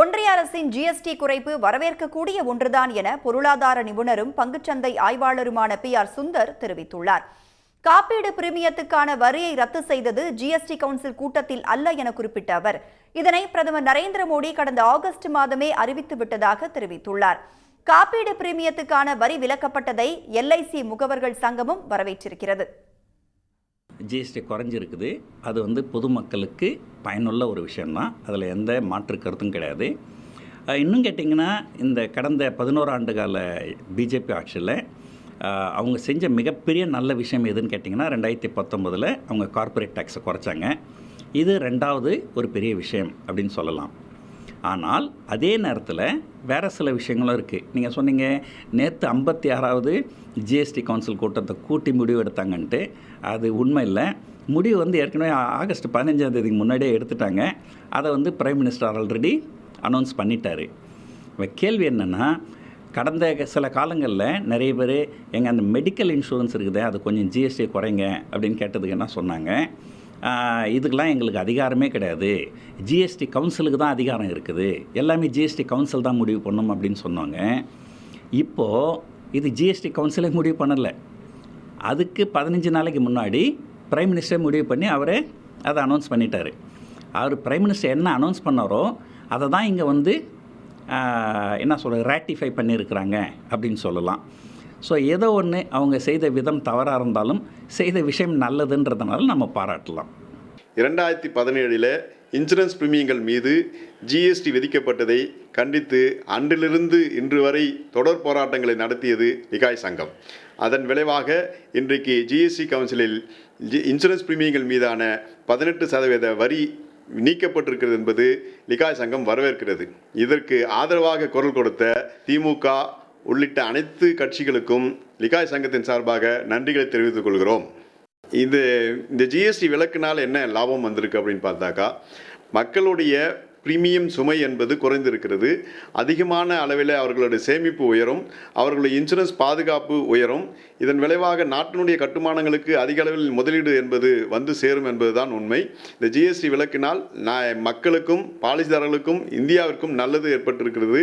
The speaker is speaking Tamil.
ஒன்றிய அரசின் ஜிஎஸ்டி குறைப்பு வரவேற்கக்கூடிய ஒன்றுதான் என பொருளாதார நிபுணரும் பங்குச்சந்தை ஆய்வாளருமான பி ஆர் சுந்தர் தெரிவித்துள்ளார். காப்பீடு பிரீமியத்துக்கான வரியை ரத்து செய்தது ஜிஎஸ்டி கவுன்சில் கூட்டத்தில் அல்ல என குறிப்பிட்ட அவர். இதனை பிரதமர் நரேந்திர மோடி கடந்த ஆகஸ்ட் மாதமே அறிவித்து விட்டதாக தெரிவித்துள்ளார். காப்பீடு பிரீமியத்துக்கான வரி விலக்கப்பட்டதை எல்ஐசி முகவர்கள் சங்கமும் வரவேற்றிருக்கிறது. ஜிஎஸ்டி குறைஞ்சிருக்குது. அது வந்து பொதுமக்களுக்கு பயனுள்ள ஒரு விஷயம்தான். அதில் எந்த மாற்று கருத்தும் கிடையாது. இன்னும் கேட்டிங்கன்னா இந்த கடந்த பதினோரு ஆண்டு கால பிஜேபி ஆட்சியில் அவங்க செஞ்ச மிகப்பெரிய நல்ல விஷயம் எதுன்னு கேட்டிங்கன்னா ரெண்டாயிரத்தி பத்தொம்போதில் அவங்க கார்ப்பரேட் டேக்ஸை குறைச்சாங்க. இது ரெண்டாவது ஒரு பெரிய விஷயம் அப்படின்னு சொல்லலாம். ஆனால் அதே நேரத்தில் வேறு சில விஷயங்களும் இருக்குது நீங்கள் சொன்னீங்க நேற்று ஐம்பத்தி ஆறாவது ஜிஎஸ்டி கவுன்சில் கூட்டத்தை கூட்டி முடிவு எடுத்தாங்கன்ட்டு. அது உண்மை இல்லை. முடிவு வந்து ஏற்கனவே ஆகஸ்ட் பதினஞ்சாம் தேதிக்கு முன்னாடியே எடுத்துட்டாங்க. அதை வந்து பிரைம் மினிஸ்டர் ஆல்ரெடி அனௌன்ஸ் பண்ணிட்டார். இப்போ கேள்வி என்னென்னா கடந்த சில காலங்களில் நிறைய பேர் எங்கள் அந்த மெடிக்கல் இன்சூரன்ஸ் இருக்குதே அது கொஞ்சம் ஜிஎஸ்டி குறைங்க அப்படின்னு கேட்டதுக்கு என்ன சொன்னாங்க? இதுக்கெலாம் இதுக்கெல்லாம் எங்களுக்கு அதிகாரமே கிடையாது. ஜிஎஸ்டி கவுன்சிலுக்கு தான் அதிகாரம் இருக்குது. எல்லாமே ஜிஎஸ்டி கவுன்சில் தான் முடிவு பண்ணும் அப்படின்னு சொன்னாங்க. இப்போது இது ஜிஎஸ்டி கவுன்சிலே முடிவு பண்ணலை. அதுக்கு பதினஞ்சு நாளைக்கு முன்னாடி பிரைம் மினிஸ்டர் முடிவு பண்ணி அவரே அதை அனௌன்ஸ் பண்ணிட்டார். அவர் பிரைம் மினிஸ்டர் என்ன அனௌன்ஸ் பண்ணாரோ அதை தான் இங்கே வந்து என்ன சொல்கிறது ரேட்டிஃபை பண்ணியிருக்கிறாங்க அப்படின்னு சொல்லலாம். ஸோ ஏதோ ஒன்று அவங்க செய்த விதம் தவறாக இருந்தாலும் செய்த விஷயம் நல்லதுன்றதுனால நம்ம பாராட்டலாம். இரண்டாயிரத்தி பதினேழில் இன்சூரன்ஸ் பிரீமியங்கள் மீது ஜிஎஸ்டி விதிக்கப்பட்டதை கண்டித்து அன்றிலிருந்து இன்று வரை தொடர் போராட்டங்களை நடத்தியது நிகாய் சங்கம். அதன் விளைவாக இன்றைக்கு ஜிஎஸ்டி கவுன்சிலில் ஜி இன்சூரன்ஸ் பிரீமியங்கள் மீதான பதினெட்டு சதவீத வரி நீக்கப்பட்டிருக்கிறது என்பது லிகாய் சங்கம் வரவேற்கிறது. இதற்கு ஆதரவாக குரல் கொடுத்த திமுக உள்ளிட்ட அனைத்து கட்சிகளுக்கும் லிகாய் சங்கத்தின் சார்பாக நன்றிகளை தெரிவித்துக் கொள்கிறோம். இது இந்த ஜிஎஸ்டி விலக்குனால் என்ன லாபம் வந்திருக்கு அப்படின்னு பார்த்தாக்கா மக்களுடைய பிரீமியம் சுமை என்பது குறைந்திருக்கிறது. அதிகமான அளவில் அவர்களுடைய சேமிப்பு உயரும் அவர்களுடைய இன்சூரன்ஸ் பாதுகாப்பு உயரும். இதன் விளைவாக நாட்டினுடைய கட்டுமானங்களுக்கு அதிக அளவில் முதலீடு என்பது வந்து சேரும் என்பதுதான் உண்மை. இந்த ஜிஎஸ்டி விலக்கினால் நான் மக்களுக்கும் பாலிசிதாரர்களுக்கும் இந்தியாவிற்கும் நல்லது ஏற்பட்டிருக்கிறது.